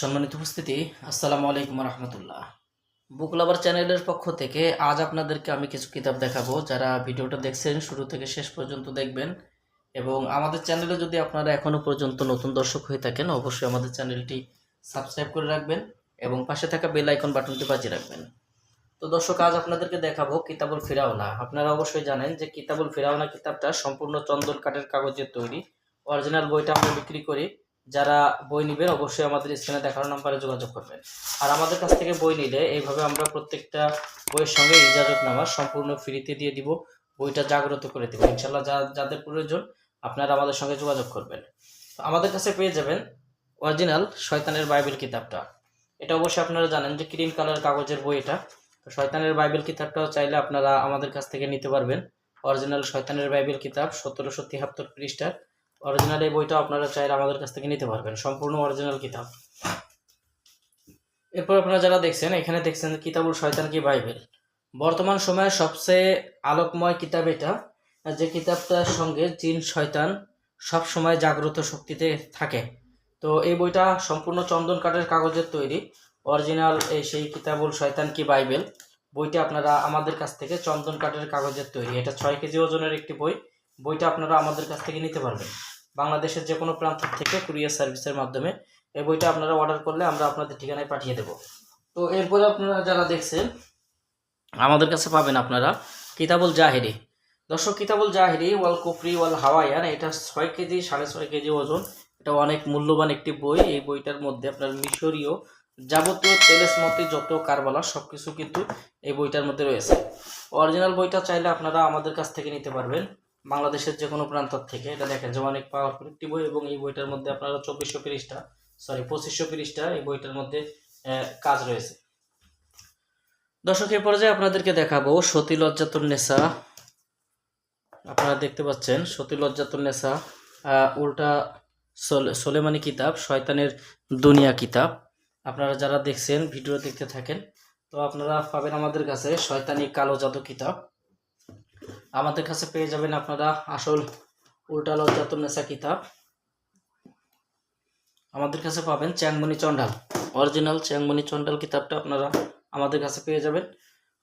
সম্মানিত উপস্থিতি, আসসালামু আলাইকুম রহমতুল্লাহ। বুক লাভার চ্যানেলের পক্ষ থেকে আজ আপনাদেরকে আমি কিছু কিতাব দেখাবো যারা ভিডিওটা দেখছেন, শুরু থেকে শেষ পর্যন্ত দেখবেন। এবং আমাদের চ্যানেলে যদি আপনারা এখনও পর্যন্ত নতুন দর্শক হয়ে থাকেন, অবশ্যই আমাদের চ্যানেলটি সাবস্ক্রাইব করে রাখবেন এবং পাশে থাকা বেল আইকন বাটনটি বাজিয়ে রাখবেন। তো দর্শক, আজ আপনাদেরকে দেখাবো কিতাবুল ফিরাওনা আপনারা অবশ্যই জানেন যে কিতাবুল ফিরাওনা কিতাবটা সম্পূর্ণ চন্দন কাঠের কাগজের তৈরি। অরিজিনাল বইটা আমরা বিক্রি করি। যারা বই নেবেন, অবশ্যই আমাদের স্ক্রিনে দেখানো নাম্বারে যোগাযোগ করবেন। আর আমাদের কাছ থেকে বই নিলে এইভাবে আমরা প্রত্যেকটা বইয়ের সঙ্গে ইজাজত ইজাজতনামা সম্পূর্ণ ফ্রিতে দিয়ে দিব। বইটা জাগ্রত করে দেবো। ইনশাল্লাহ যা, যাদের প্রয়োজন, আপনারা আমাদের সঙ্গে যোগাযোগ করবেন। আমাদের কাছে পেয়ে যাবেন অরিজিনাল শয়তানের বাইবেল কিতাবটা। এটা অবশ্যই আপনারা জানেন যে ক্রিম কালার কাগজের বই এটা। তো শয়তানের বাইবেল কিতাবটাও চাইলে আপনারা আমাদের কাছ থেকে নিতে পারবেন। অরিজিনাল শয়তানের বাইবেল কিতাব সতেরোশো তিয়াত্তর পৃষ্ঠার। অরিজিনাল এই বইটা আপনারা চাইলে আমাদের কাছ থেকে নিতে পারবেন। সম্পূর্ণ অরিজিনাল কিতাব। এরপর আপনারা যারা দেখছেন, এখানে দেখছেন কিতাবুল শয়তান কি বাইবেল। বর্তমান সময়ে সবচেয়ে আলোকময় কিতাব এটা, যে কিতাবটার সঙ্গে জিন শয়তান সব সময় জাগ্রত শক্তিতে থাকে। তো এই বইটা সম্পূর্ণ চন্দন কাঠের কাগজের তৈরি। অরিজিনাল এই সেই কিতাবুল শয়তান কি বাইবেল। বইটা আপনারা আমাদের কাছ থেকে চন্দন কাঠের কাগজের তৈরি। এটা ছয় কেজি ওজনের একটি বই। বইটা আপনারা আমাদের কাছ থেকে নিতে পারবেন। বাংলাদেশের যে কোনো প্রান্ত থেকে কুরিয়ার সার্ভিসের মাধ্যমে এই বইটা আপনারা অর্ডার করলে আমরা আপনাদের ঠিকানায় পাঠিয়ে দেব। তো এরপরে আপনারা যারা দেখছেন, আমাদের কাছে পাবেন আপনারা কিতাবুল জাহেরি। দর্শক, কিতাবুল জাহেরি, ওয়াল কুফরি, ওয়াল হাওয়াইয়ান, এটা ছয় কেজি, সাড়ে ছয় কেজি ওজন। এটা অনেক মূল্যবান একটি বই। এই বইটার মধ্যে আপনার মিশরীয় যাবতীয় তেলেসমতি যত কারবালা সব কিছু কিন্তু এই বইটার মধ্যে রয়েছে। অরিজিনাল বইটা চাইলে আপনারা আমাদের কাছ থেকে নিতে পারবেন। বাংলাদেশের যে কোনো প্রান্ত থেকে, এটা দেখেন যে অনেক পাওয়ারফুল একটি বই এবং এই বইটার মধ্যে আপনারা চব্বিশশো পৃষ্ঠা সরি পঁচিশশো পৃষ্ঠা এই বইটার মধ্যে কাজ রয়েছে। দর্শক এ পর্যায়ে আপনাদেরকে দেখাবো সতী লজ্জাতুন নেশা আপনারা দেখতে পাচ্ছেন সতী লজ্জাতুন নেশা উল্টা সোলে- সোলেমানি কিতাব, শয়তানের দুনিয়া কিতাব। আপনারা যারা দেখছেন, ভিডিও দেখতে থাকেন, তো আপনারা পাবেন আমাদের কাছে শয়তানি কালো জাদু কিতাব। আমাদের কাছে পেয়ে যাবেন আপনারা আসল উল্টা লজ্জাতুন নেশা কিতাব আমাদের কাছে পাবেন চ্যাংমণি চন্ডাল অরিজিনাল চ্যাংমণি চন্ডাল কিতাবটা আপনারা আমাদের কাছে পেয়ে যাবেন।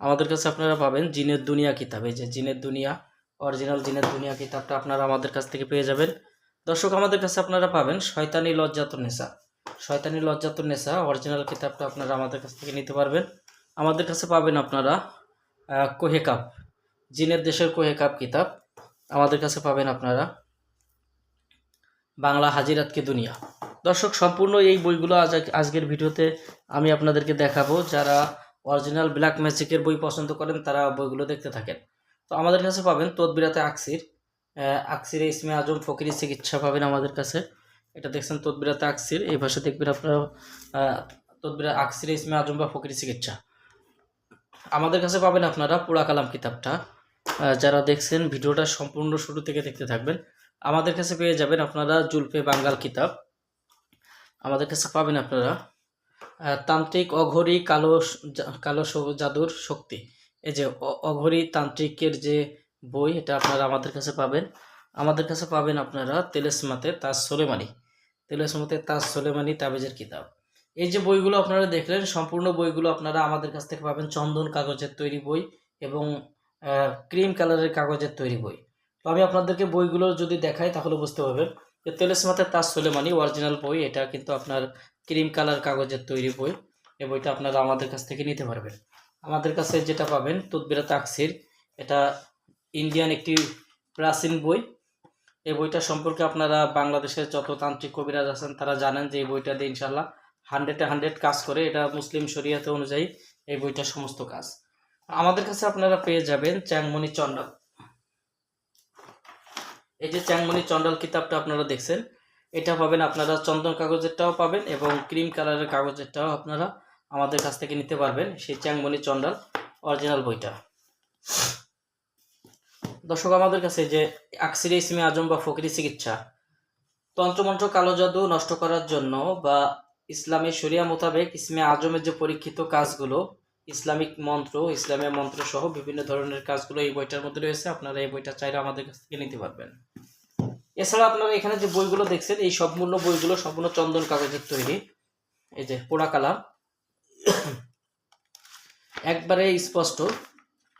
আমাদের কাছে আপনারা পাবেন জিনের দুনিয়া কিতাব। এই যে জিনের দুনিয়া অরিজিনাল জিনের দুনিয়া কিতাবটা আপনারা আমাদের কাছ থেকে পেয়ে যাবেন। দর্শক, আমাদের কাছে আপনারা পাবেন শয়তানি লজ্জাতুন নেশা। শয়তানি লজ্জাতুন নেশা অরিজিনাল কিতাবটা আপনারা আমাদের কাছ থেকে নিতে পারবেন। আমাদের কাছে পাবেন আপনারা কোহেকাপ জিনের দেশের কোহেকাপ কিতাব। আমাদের কাছে পাবেন আপনারা। বাংলা হাজিরাতকে দুনিয়া। দর্শক, সম্পূর্ণ এই বইগুলো আজ আজকের ভিডিওতে আমি আপনাদেরকে দেখাবো। যারা অরিজিনাল ব্ল্যাক ম্যাজিকের বই পছন্দ করেন, তারা বইগুলো দেখতে থাকেন। তো আমাদের কাছে পাবেন তদবিরাতে আকসির। আকসির ইসমে আজম ফকিরি চিকিৎসা পাবেন আমাদের কাছে। এটা দেখছেন তদবিরাতে আকসির। এই ভাষা দেখবেন আপনারা তদবিরা, আকসির ইসমে আজম বা ফকিরি চিকিৎসা। আমাদের কাছে পাবেন আপনারা পুরা কালাম কিতাবটা। যারা দেখছেন, ভিডিওটা সম্পূর্ণ শুরু থেকে দেখতে থাকবেন। আমাদের কাছে পেয়ে যাবেন আপনারা জুলফে বাঙ্গাল কিতাব। আমাদের কাছে পাবেন আপনারা তান্ত্রিক অঘরী কালো কালো জাদুর শক্তি। এই যে অঘরী তান্ত্রিকের যে বই, এটা আপনারা আমাদের কাছে পাবেন। আমাদের কাছে পাবেন আপনারা তেলেসমাতে তাজ সোলেমানি। তেলেসমাতে তাজ সোলেমানি তাবেজের কিতাব। এই যে বইগুলো আপনারা দেখলেন, সম্পূর্ণ বইগুলো আপনারা আমাদের কাছ থেকে পাবেন। চন্দন কাগজের তৈরি বই এবং ক্রিম কালারের কাগজের তৈরি বই। তো আমি আপনাদেরকে বইগুলো যদি দেখাই, তাহলে বুঝতে পারবেন যে তেলেসমাতে তাজ সোলেমানি অরিজিনাল বই, এটা কিন্তু আপনার ক্রিম কালার কাগজের তৈরি বই। এই বইটা আপনারা আমাদের কাছ থেকে নিতে পারবেন। আমাদের কাছে যেটা পাবেন তুদবিরা তাকসির, এটা ইন্ডিয়ান একটি প্রাচীন বই। এই বইটা সম্পর্কে আপনারা বাংলাদেশের যত তান্ত্রিক কবিরাজ আছেন, তারা জানেন যে এই বইটা দিয়ে ইনশাল্লাহ হান্ড্রেডে হান্ড্রেড কাজ করে। এটা মুসলিম শরিয়াতে অনুযায়ী এই বইটার সমস্ত কাজ। আমাদের কাছে আপনারা পেয়ে যাবেন চ্যাংমণি চন্ডাল এই যে চ্যাংমণি চন্ডাল কিতাবটা আপনারা দেখছেন, এটা পাবেন আপনারা চন্দন কাগজেরটাও পাবেন এবং ক্রিম কালারের কাগজেরটাও আপনারা আমাদের কাছ থেকে নিতে পারবেন সেই চ্যাংমণি চন্ডাল অরিজিনাল বইটা। দর্শক, আমাদের কাছে যে আকসিরে ইসমি আজম বা ফকরি চিকিৎসা, তন্ত্রমন্ত্র কালো জাদু নষ্ট করার জন্য বা ইসলামের শরিয়া মোতাবেক ইসমে আজমের যে পরীক্ষিত কাজগুলো ইসলামিক মন্ত্র ইসলামের মন্ত্র সহ বিভিন্ন ধরনের কাজগুলো এই বইটার মধ্যে রয়েছে। আপনারা এই বইটা চাইলে আমাদের কাছ থেকে নিতে পারবেন। এছাড়া আপনারা এখানে যে বইগুলো দেখছেন এই সবমূল্য বইগুলো সম্পূর্ণ চন্দন কাগজের তৈরি। এই যে পোড়া কালার। একবারে স্পষ্ট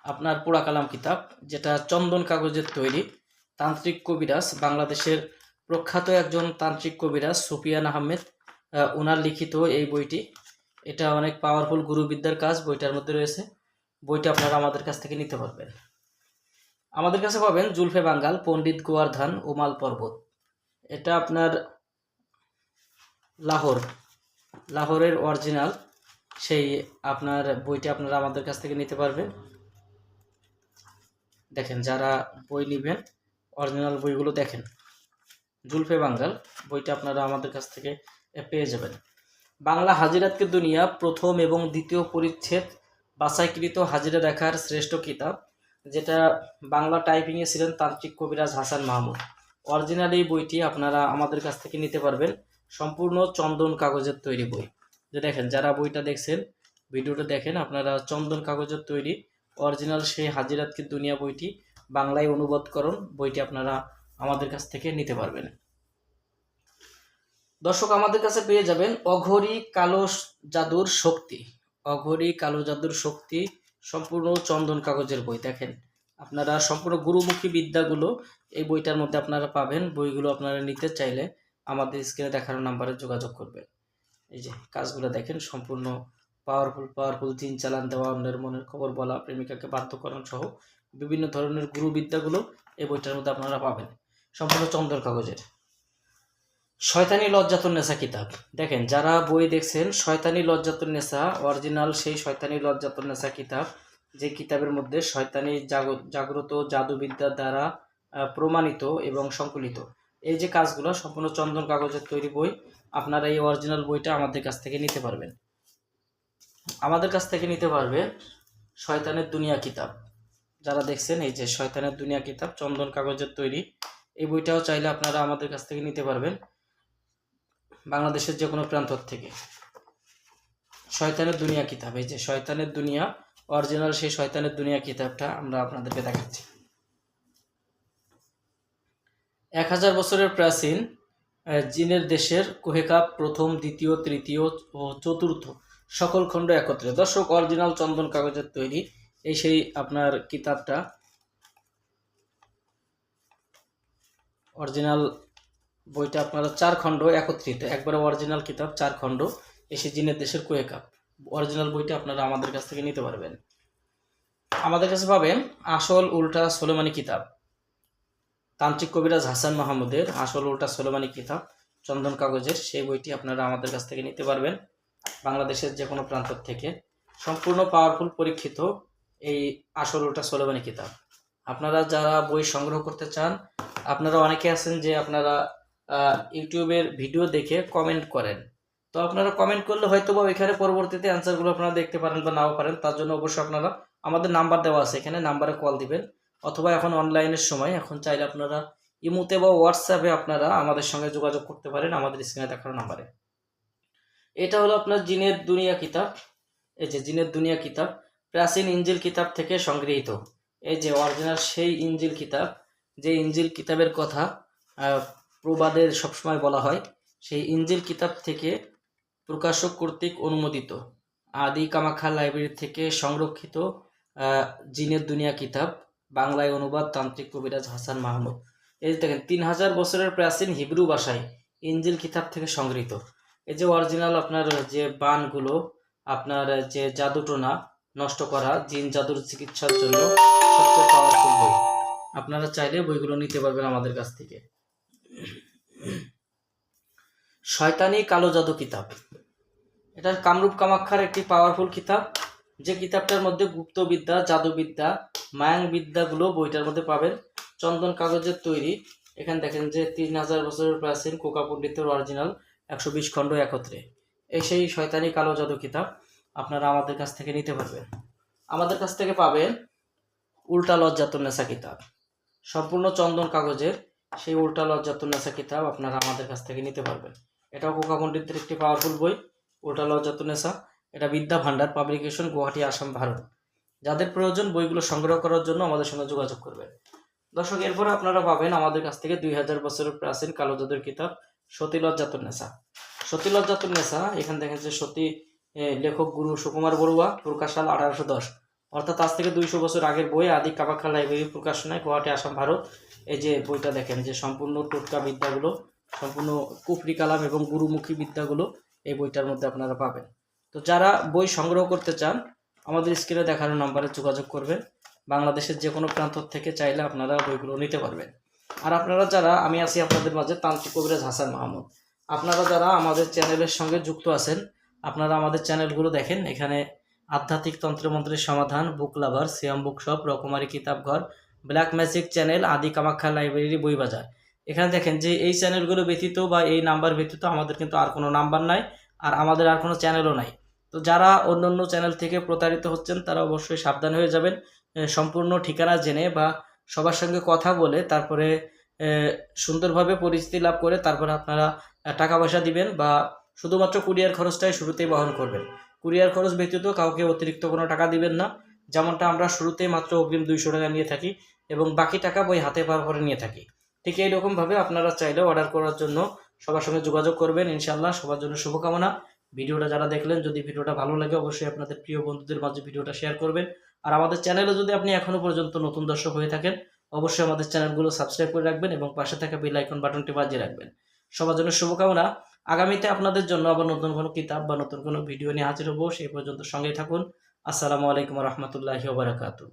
আপনার পোড়া কালাম কিতাব যেটা চন্দন কাগজের তৈরি। তান্ত্রিক কবিরাজ বাংলাদেশের প্রখ্যাত একজন তান্ত্রিক কবিরাজ সুফিয়ান আহমেদ আহ, ওনার লিখিত এই বইটি। এটা অনেক পাওয়ারফুল গুরুবিদ্যার কাজ, বইটার মধ্যে রয়েছে। বইটা আপনারা আমাদের কাছ থেকে নিতে পারবেন। আমাদের কাছে পাবেন জুলফে বাঙ্গাল, পণ্ডিত গোয়ার্ধান উমাল পর্বত। এটা আপনার লাহোর, লাহোরের অরিজিনাল সেই আপনার বইটা আপনারা আমাদের কাছ থেকে নিতে পারবেন। দেখেন, যারা বই নেবেন অরিজিনাল বইগুলো দেখেন। জুলফে বাঙ্গাল, বইটা আপনারা আমাদের কাছ থেকে পেয়ে যাবেন। বাংলা হাজিরাতকে দুনিয়া প্রথম এবং দ্বিতীয় পরিচ্ছেদ বাছাইকৃত হাজিরা দেখার শ্রেষ্ঠ কিতাব, যেটা বাংলা টাইপিংয়ে ছিলেন তান্ত্রিক কবিরাজ হাসান মাহমুদ। অরিজিনাল এই বইটি আপনারা আমাদের কাছ থেকে নিতে পারবেন। সম্পূর্ণ চন্দন কাগজের তৈরি বই। যে দেখেন, যারা বইটা দেখছেন, ভিডিওটা দেখেন, আপনারা চন্দন কাগজের তৈরি। অরিজিনাল সেই হাজিরাতকে দুনিয়া বইটি বাংলায় অনুবাদকরণ বইটি আপনারা আমাদের কাছ থেকে নিতে পারবেন। দর্শক আমাদের কাছে পেয়ে যাবেন অঘরি কালো জাদুর শক্তি। অঘরি কালো জাদুর শক্তি সম্পূর্ণ চন্দন কাগজের বই। দেখেন, আপনারা সম্পূর্ণ গুরুমুখী বিদ্যাগুলো এই বইটার মধ্যে আপনারা পাবেন। বইগুলো আপনারা নিতে চাইলে আমাদের স্ক্রিনে দেখানো নাম্বারে যোগাযোগ করবেন। এই যে কাজগুলো দেখেন, সম্পূর্ণ পাওয়ারফুল পাওয়ারফুল জিন চালান দেওয়া, অন্যের মনের খবর বলা, প্রেমিকাকে বাধ্যকরণ সহ বিভিন্ন ধরনের গুরুবিদ্যাগুলো এই বইটার মধ্যে আপনারা পাবেন। সম্পূর্ণ চন্দন কাগজের। শয়তানি লজ্জাতুন নেশা কিতাব। দেখেন, যারা বই দেখছেন, শয়তানি লজ্জাতুন নেশা অরিজিনাল সেই শয়তানি লজ্জাতুন নেশা কিতাব, যে কিতাবের মধ্যে শয়তানি জাগ- জাগ্রত জাদুবিদ্যার দ্বারা প্রমাণিত এবং সংকলিত। এই যে কাজগুলো, সম্পূর্ণ চন্দন কাগজের তৈরি বই, আপনারা এই অরিজিনাল বইটা আমাদের কাছ থেকে নিতে পারবেন। আমাদের কাছ থেকে নিতে পারবে শয়তানের দুনিয়া কিতাব। যারা দেখছেন, এই যে শয়তানের দুনিয়া কিতাব, চন্দন কাগজের তৈরি, এই বইটাও চাইলে আপনারা আমাদের কাছ থেকে নিতে পারবেন। বাংলাদেশের যে কোনো প্রান্ত থেকে। শয়তানের দুনিয়া কিতাব, এই যে শয়তানের দুনিয়া অরিজিনাল সেই শয়তানের দুনিয়া কিতাবটা আমরা আপনাদেরকে দেখাচ্ছি। এক হাজার বছরের প্রাচীন জিনের দেশের কোহেকাপ প্রথম, দ্বিতীয়, তৃতীয় ও চতুর্থ সকল খণ্ড একত্রে। দর্শক অরিজিনাল চন্দন কাগজের তৈরি, এই সেই আপনার কিতাবটা। অরিজিনাল বইটা আপনারা চার খণ্ড একত্রিত, একবারে অরিজিনাল কিতাব, চার খণ্ড, এসে জিনের দেশের কোয়েকাপ অরিজিনাল বইটা আপনারা আমাদের কাছ থেকে নিতে পারবেন। আমাদের কাছে পাবেন আসল উল্টা সোলেমানি কিতাব। তান্ত্রিক কবিরাজ হাসান মাহমুদের আসল উল্টা সোলেমানি কিতাব, চন্দন কাগজের, সেই বইটি আপনারা আমাদের কাছ থেকে নিতে পারবেন বাংলাদেশের যে কোনো প্রান্ত থেকে। সম্পূর্ণ পাওয়ারফুল পরীক্ষিত এই আসল উল্টা সোলেমানি কিতাব। আপনারা যারা বই সংগ্রহ করতে চান, আপনারা অনেকে আছেন যে আপনারা ইউটিউবের ভিডিও দেখে কমেন্ট করেন। তো আপনারা কমেন্ট করলে হয়তো বা এখানে পরবর্তীতে অ্যান্সারগুলো আপনারা দেখতে পারেন বা নাও পারেন। তার জন্য অবশ্যই আপনারা আমাদের নাম্বার দেওয়া আছে। এখানে নাম্বারে কল দিবেন। অথবা এখন অনলাইনের সময় এখন চাইলে আপনারা ইমুতে বা হোয়াটসঅ্যাপে আপনারা আমাদের সঙ্গে যোগাযোগ করতে পারেন আমাদের স্ক্রিনে দেখানো নাম্বারে এটা হলো আপনার জিনের দুনিয়া কিতাব। এই যে জিনের দুনিয়া কিতাব, প্রাচীন ইঞ্জিল কিতাব থেকে সংগৃহীত। এই যে অরিজিনাল সেই ইঞ্জিল কিতাব, যে ইঞ্জিল কিতাবের কথা প্রবাদের সবসময় বলা হয়, সেই ইঞ্জিল কিতাব থেকে প্রকাশক কর্তৃক অনুমোদিত। আদি কামাখা লাইব্রেরি থেকে সংরক্ষিত জিনের দুনিয়া কিতাব, বাংলায় অনুবাদ তান্ত্রিক কবিরাজ হাসান মাহমুদ। এই যে দেখেন, তিন হাজার বছরের প্রাচীন হিব্রু ভাষায় ইঞ্জিল কিতাব থেকে সংগৃহীত। এই যে অরিজিনাল আপনার যে বানগুলো আপনার যে জাদুটোনা নষ্ট করা, জিন জাদুর চিকিৎসার জন্য সবচেয়ে পাওয়ারফুল বই। আপনারা চাইলে বইগুলো নিতে পারবেন আমাদের কাছ থেকে। শয়তানি কালো জাদু কিতাব। এটা কামরূপ কামাক্ষার একটি পাওয়ারফুল কিতাব। যে কিতাবটার মধ্যে গুপ্তবিদ্যা, জাদুবিদ্যা মায়াং বিদ্যাগুলো বইটার মধ্যে পাবেন। চন্দন কাগজের তৈরি। এখানে দেখেন যে তিন হাজার বছরের প্রাচীন কোকা পণ্ডিতের অরিজিনাল একশো বিশ খণ্ড একত্রে। এই সেই শয়তানি কালো জাদু কিতাব আপনারা আমাদের কাছ থেকে নিতে পারবেন। আমাদের কাছ থেকে পাবেন উল্টা লজ্জাতুন্নেসা কিতাব। সম্পূর্ণ চন্দন কাগজের সেই উল্টা লজ্জাতুন্নেসা কিতাব আপনারা আমাদের কাছ থেকে নিতে পারবেন। এটাও কোকা পণ্ডিতের একটি পাওয়ারফুল বই, উল্টা লজ্জাতুন্নেসা এটা বিদ্যা ভান্ডার পাবলিকেশন গুয়াহাটি, আসাম, ভারত। যাদের প্রয়োজন বইগুলো সংগ্রহ করার জন্য আমাদের সঙ্গে যোগাযোগ করবেন। দর্শক, এরপরে আপনারা পাবেন আমাদের কাছ থেকে দুই হাজার বছরের প্রাচীন কালো জাদুর কিতাব, সতী লজ্জাতুন্নেসা সতীলজ্জাতুল নেশা এখানে দেখেন যে সতী লেখক গুরু সুকুমার বড়ুয়া, প্রকাশাল আঠারোশো দশ। অর্থাৎ আজ থেকে দুইশো বছর আগের বই আদি কামাখ্যা লাইব্রেরি প্রকাশনায় গুয়াহাটি, আসাম, ভারত। এই যে বইটা দেখেন, যে সম্পূর্ণ টোটকা বিদ্যাগুলো, সম্পূর্ণ কুফরি কালাম এবং গুরুমুখী বিদ্যাগুলো এই বইটার মধ্যে আপনারা পাবেন। তো যারা বই সংগ্রহ করতে চান, আমাদের স্ক্রিনে দেখানো নাম্বারে যোগাযোগ করবেন। বাংলাদেশের যে কোনো প্রান্ত থেকে চাইলে আপনারা বইগুলো নিতে পারবেন। আর আপনারা যারা, আমি আছি আপনাদের মাঝে তান্ত্রিক কবিরাজ হাসান মাহমুদ। আপনারা যারা আমাদের চ্যানেলের সঙ্গে যুক্ত আছেন, আপনারা আমাদের চ্যানেলগুলো দেখেন। এখানে আধ্যাত্মিক তন্ত্রমন্ত্রের সমাধান বুক লাভার সিয়াম বুক শপ রকমারি কিতাবঘর ব্ল্যাক ম্যাজিক চ্যানেল আদি কামাখ্যা লাইব্রেরি বই বাজার এখানে দেখেন যে এই চ্যানেলগুলো ব্যতীত বা এই নাম্বার ব্যতীত আমাদের কিন্তু আর কোনো নাম্বার নাই আর আমাদের আর কোনো চ্যানেলও নাই। তো যারা অন্য অন্য চ্যানেল থেকে প্রতারিত হচ্ছেন, তারা অবশ্যই সাবধান হয়ে যাবেন সম্পূর্ণ ঠিকানা জেনে বা সবার সঙ্গে কথা বলে তারপরে সুন্দরভাবে পরিচিতি লাভ করে তারপরে আপনারা টাকা পয়সা দিবেন বা শুধুমাত্র কুরিয়ার খরচটাই শুরুতেই বহন করবেন। কুরিয়ার খরচ ব্যতীত কাউকে অতিরিক্ত কোনো টাকা দিবেন না। যেমনটা আমরা শুরুতেই মাত্র অগ্রিম দুইশো টাকা নিয়ে থাকি এবং বাকি টাকা বই হাতে পাওয়ার করে নিয়ে থাকি। ঠিক এইরকমভাবে আপনারা চাইলে অর্ডার করার জন্য সবার সঙ্গে যোগাযোগ করবেন। ইনশাল্লাহ সবার জন্য শুভকামনা। ভিডিওটা যারা দেখলেন, যদি ভিডিওটা ভালো লাগে অবশ্যই আপনাদের প্রিয় বন্ধুদের মাঝে ভিডিওটা শেয়ার করবেন। আর আমাদের চ্যানেলে যদি আপনি এখনও পর্যন্ত নতুন দর্শক হয়ে থাকেন, অবশ্যই আমাদের চ্যানেলগুলো সাবস্ক্রাইব করে রাখবেন এবং পাশে থাকা বেল আইকন বাটনটি বাজিয়ে রাখবেন। সবার জন্য শুভকামনা। আগামীতে আপনাদের জন্য আবার নতুন কোনো কিতাব বা নতুন কোনো ভিডিও নিয়ে হাজির হব, সেই পর্যন্ত সঙ্গে থাকুন। আসসালামু আলাইকুম রহমতুল্লাহি ওবরাকাতু